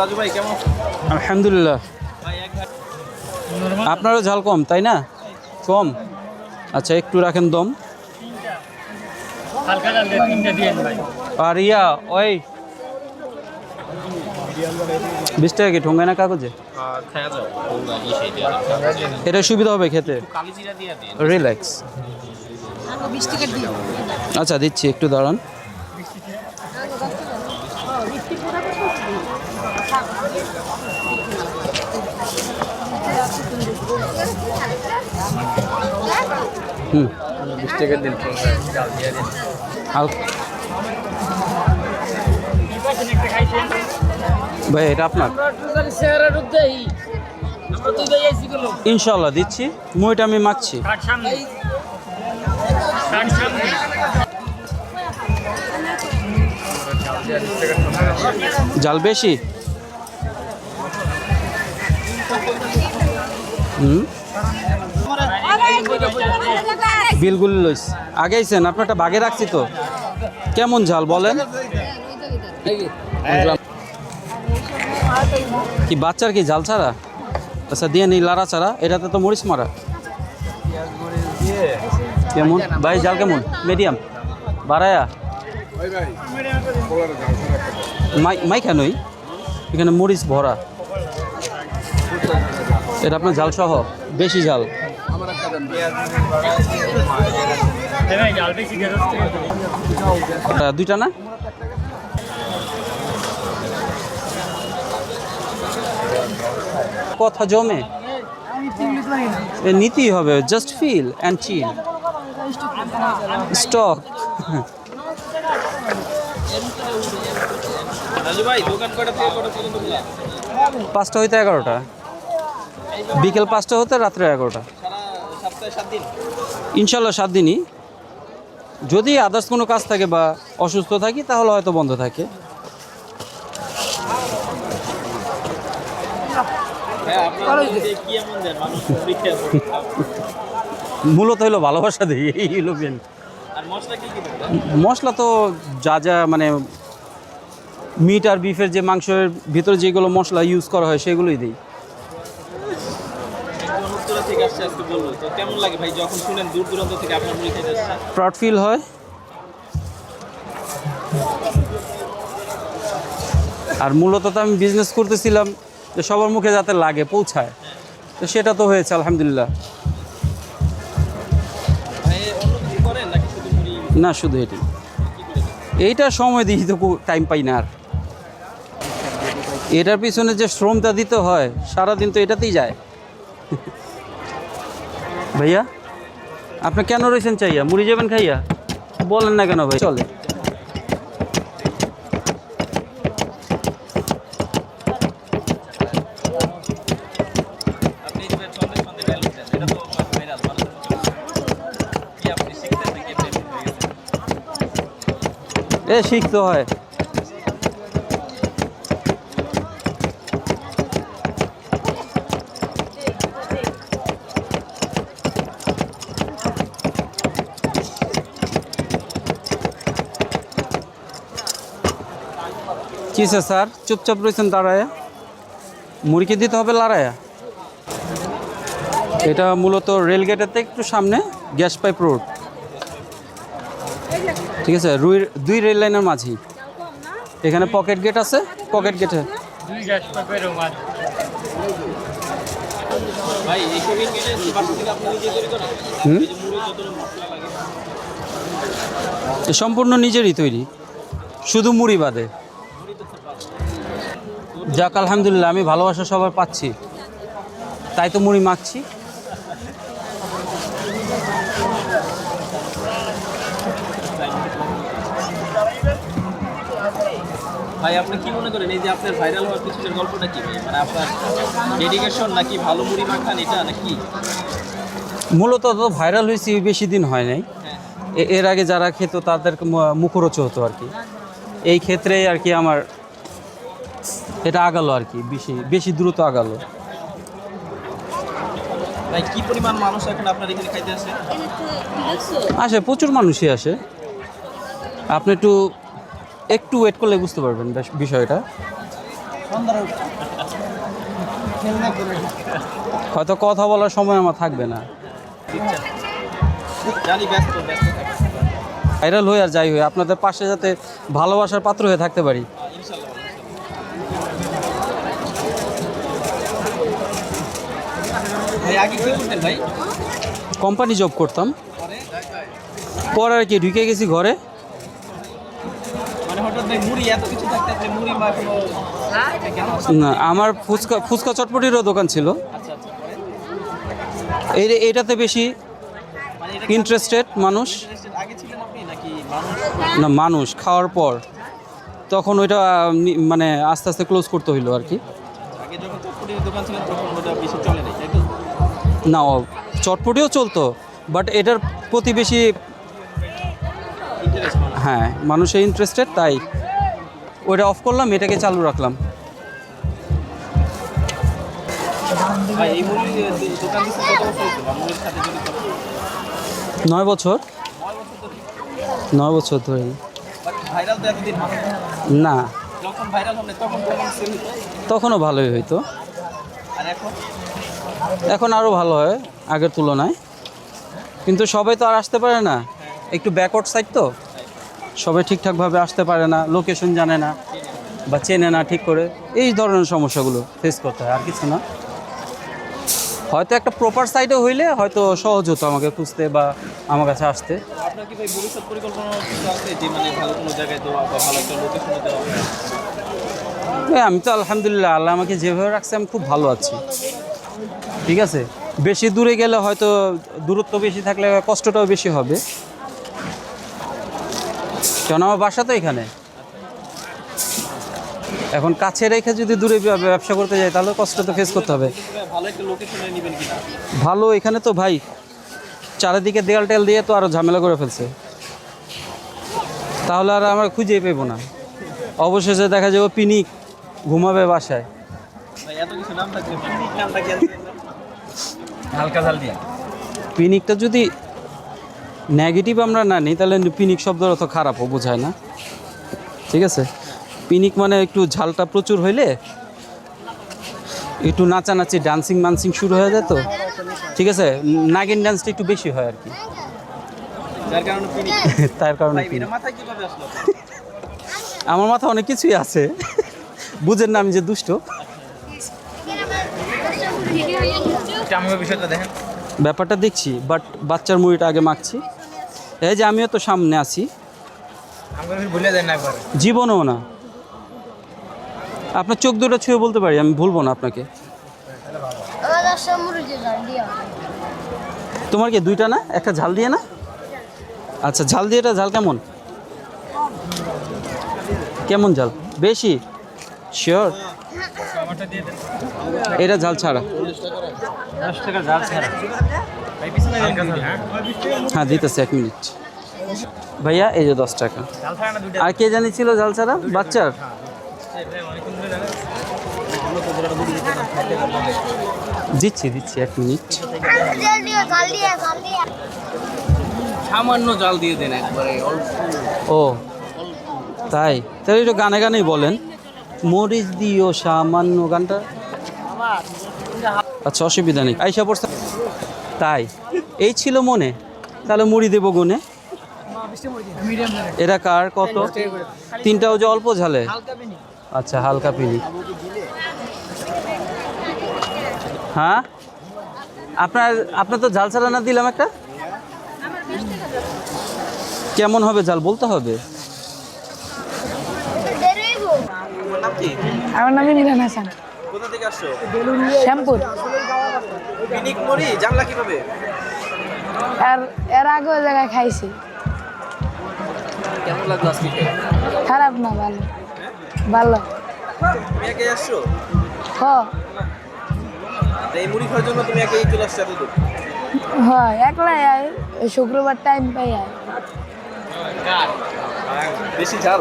রাজু ভাই কেমন? আলহামদুলিল্লাহ। ভাই এক ভাই আপনারও ঝাল কম তাই না? কম? আচ্ছা একটু রাখেন দম। আর ইয়া ওই। বিশ টাকা কি ঠোঙ্গায় না কাগজে? দিয়া এটা সুবিধা হবে খেতে। রিল্যাক্স। আচ্ছা দিচ্ছি একটু দাঁড়ান। হুম। ভাই এটা আপনার? ইনশাল্লাহ দিচ্ছি। মুইটা আমি মাখছি। জাল বেশি? বিলগুলি লইস। আগেইছেন আপনারটা বাগে রাখছি তো। কেমন ঝাল বলেন? কি বাচ্চার কি জাল ছাড়া? আচ্ছা দিয়ে নি লাড়া ছাড়া, এটাতে তো মরিচ মারা। কেমন? ভাই, জাল কেমন? মিডিয়াম। বাড়ায়া। মাই মাই কেনই এখানে মরিচ ভরা। এটা আপনার জাল সহ বেশি জাল। দুইটা না? কথা জমে। নিতেই হবে just feel and chill stock পাঁচটা হইতে এগারোটা। বিকেল পাঁচটা হতে রাত্রে এগারোটা। ইনশাল্লাহ সাত দিনই। যদি আদার্স কোনো কাজ থাকে বা অসুস্থ থাকি তাহলে হয়তো বন্ধ থাকে। মূলত হলো ভালোবাসা দিই এই হলো মশলা তো যা যা মানে মিট আর বিফের যে মাংসের ভিতরে যেগুলো মশলা ইউজ করা হয় সেগুলোই দিই। প্রাউড ফিল হয়। আর মূলত তো আমি বিজনেস করতেছিলাম যে সবার মুখে যাতে লাগে, পৌঁছায়। তো সেটা তো হয়েছে, আলহামদুলিল্লাহ। না, শুধু এটি এইটা সময় দিই তো টাইম পাই না আর। এটার পিছনে যে শ্রমটা দিতে হয়, সারাদিন তো এটাতেই যায়। ভাইয়া, আপনি কেন রয়েছেন চাইয়া? মুড়ি যাবেন খাইয়া? বলেন না কেন ভাই, চলে। আপনি যে সন্দেশ সন্দেশ ডায়লগ দেন এটা তো ভাইরাল মানুষ কি আপনি শিখতেন নাকি এমনি হয়ে গেছে এ শিখতে হয় কিসে স্যার? চুপচাপ রয়েছেন দাঁড়ায়া। মুড়িকে দিতে হবে লড়াইয়া এটা মূলত রেলগেটের থেকে একটু সামনে, গ্যাস পাইপ রোড। ঠিক আছে, রুই, দুই রেল লাইনের মাঝি। এখানে পকেট গেট আছে, পকেট গেটে। সম্পূর্ণ নিজেরই তৈরি, শুধু মুড়ি বাদে। যাক আলহামদুলিল্লাহ আমি ভালোবাসা সবার পাচ্ছি। তাই তো মুড়ি মাখছি। ভাই আপনি কি মনে করেন এই যে আপনার ভাইরাল হওয়ার পিছনের গল্পটা কি? ভাই মানে আপনার ডেডিকেশন নাকি ভালো মুড়ি মাখান এটা নাকি? মূলত তো ভাইরাল হয়েছি বেশি দিন হয় নাই। হ্যাঁ। এর আগে যারা খেত তাদের মুখরোচ হতো আর কি। এই ক্ষেত্রে আর কি আমার এটা আগালো আর কি বেশি বেশি দ্রুত আগালো। ভাই কি পরিমাণ মানুষ এখন আপনার এখানে খাইতে আসে? আসে প্রচুর মানুষই আসে। আপনি একটু একটু ওয়েট করলে বুঝতে পারবেন বিষয়টা। হয়তো কথা বলার সময় আমার থাকবে না। ভাইরাল হয়ে আর যাই হয়ে আপনাদের পাশে যাতে ভালোবাসার পাত্র হয়ে থাকতে পারি ইনশাল্লাহ ভাই আগে কি করতেন ভাই কোম্পানি জব করতাম। পরে আর কি ঢুকে গেছি ঘরে। মানে না আমার ফুচকা ফুচকা চটপটিরও দোকান ছিল। আচ্ছা আচ্ছা এটাতে বেশি মানে ইন্টারেস্টেড নাকি মানুষ? না মানুষ খাওয়ার পর। তখন ওইটা মানে আস্তে আস্তে ক্লোজ করতে হইল আর কি। না চটপটিও চলতো বাট এটার প্রতি বেশি হ্যাঁ মানুষের ইন্টারেস্টেড তাই ওইটা অফ করলাম এটাকে চালু রাখলাম। নয় বছর? নয় বছর ধরে। না। তখনও ভালোই হইতো। এখন আরও ভালো হয় আগের তুলনায়। কিন্তু সবাই তো আর আসতে পারে না। একটু ব্যাকওয়ার্ড সাইড তো। সবাই ঠিকঠাকভাবে আসতে পারে না লোকেশন জানে না বা চেনে না ঠিক করে। এই ধরনের সমস্যাগুলো ফেস করতে হয় আর কিছু না। হয়তো একটা প্রপার সাইডে হইলে হয়তো সহজ হতো আমাকে খুঁজতে বা আমার কাছে আসতে। আপনার কি ভাই ভবিষ্যৎ পরিকল্পনা আছে যে মানে ভালো কোনো জায়গায় দেওয়া বা ভালো একটা লোকেশনে দেওয়া? আমি তো আলহামদুলিল্লাহ আল্লাহ আমাকে যেভাবে রাখছে আমি খুব ভালো আছি। ঠিক আছে? বেশি দূরে গেলে হয়তো দূরত্ব বেশি থাকলে কষ্টটাও বেশি হবে। কেন, আমার বাসা তো এখানে। এখন কাছে রেখে যদি দূরে ব্য- ব্যবসা করতে যাই, তাহলে কষ্ট তো ফেস করতে হবে। ভালো এখানে তো ভাই, চারিদিকে দেয়াল টেল দিয়ে তো আরও ঝামেলা করে ফেলছে। তাহলে আর আমরা খুঁজেই পেবো না। অবশেষে দেখা যাবে পিনিক ঘুমাবে বাসায়। এত কিছু নাম থাকবে পিকনিক নামটা কি আছে হালকা ঝাল দিয়া। পিনিকটা যদি নেগেটিভ আমরা না নিই তাহলে পিনিক শব্দ অত খারাপও বোঝায় না। ঠিক আছে? পিনিক মানে একটু ঝালটা প্রচুর হইলে একটু নাচানাচি ডান্সিং মানসিং শুরু হয়ে যায় তো। ঠিক আছে? নাগিন ডান্সটা একটু বেশি হয় আর কি। তার কারণে আমার মাথা অনেক কিছুই আছে। বুঝেন না আমি যে দুষ্ট। আমার বিষয়টা দেখেন। ব্যাপারটা দেখছি বাট বাচ্চার মুড়িটা আগে মাখছি। এই যে আমিও তো সামনে আছি। ভুলে যায় না জীবনও না। আপনার চোখ দুটো ছুঁয়ে বলতে পারি আমি ভুলবো না আপনাকে। তোমার কি দুইটা না? একটা ঝাল দিয়ে না? আচ্ছা ঝাল দিয়ে এটা ঝাল কেমন? কেমন ঝাল? বেশি? শিওর এটা ঝাল ছাড়া। হ্যাঁ দিতেছে এক মিনিট। ভাইয়া এই যে দশ টাকা। আর কে জানি ছিল ঝাল ছাড়া? বাচ্চার? দিচ্ছি দিচ্ছি এক মিনিট। সামান্য জাল দিয়ে দেন একবারে ও তাই? তাহলে একটু গানে গানেই বলেন। মরিচ দিও সামান্য গানটা। আচ্ছা অসুবিধা নেই। আইসা পড়ছে। তাই, এই ছিল মনে। তাহলে মুড়ি দেবো গুনে। এটা কার? কত? তিনটাও যে অল্প ঝালে? আচ্ছা হালকা পিনি। হ্যাঁ? আপনার আপনার তো ঝাল ছাড়া না দিলাম একটা? কেমন হবে জাল বলতে হবে দেরিব নাম কি আমার নাম ইমরান হাসান। কোথা থেকে আসছো? শ্যামপুর। পিনিক মরি জানলা কীভাবে? আর এর আগে ওই জায়গায় খাইছি। কেমন লাগল আজকে খারাপ না ভালো। ভালো। তুমি একে আসছো? হ। এই মুড়ি খাওয়ার জন্য তুমি একে চলে আসছো এত দূর হয় একলাই আয় শুক্রবার টাইম পাই আয়। বেশি ঝাল?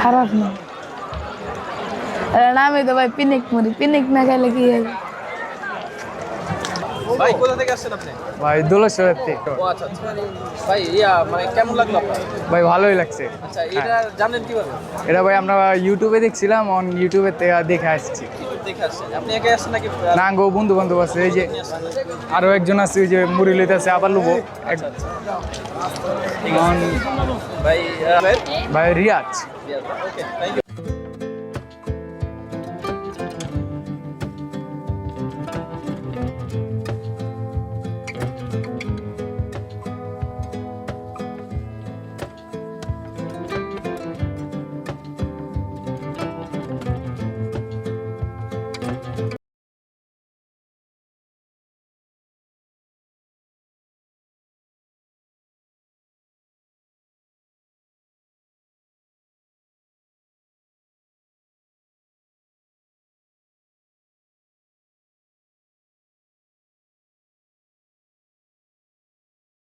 খারাপ না। নামই তো ভাই পিনিক মুড়ি পিনিক না খাইলে কি হবে ভাই কোথা থেকে আসছেন আপনি? ভাই থেকে। ও আচ্ছা আচ্ছা। ভাই ইয়া মানে কেমন লাগল আপনার? ভাই ভালোই লাগছে। আচ্ছা এটা জানেন কীভাবে? এটা ভাই আমরা ইউটিউবে দেখছিলাম অন ইউটিউবে দেখে আসছি। দেখে আসছেন। আপনি একাই আসছেন নাকি? না গো বন্ধু বান্ধব আছে এই যে আরও একজন আছে ওই যে মুড়ি লইতে আছে আবার লুবো। আচ্ছা আচ্ছা। ভাই ভাই ভাই রিয়াজ। Okay thank you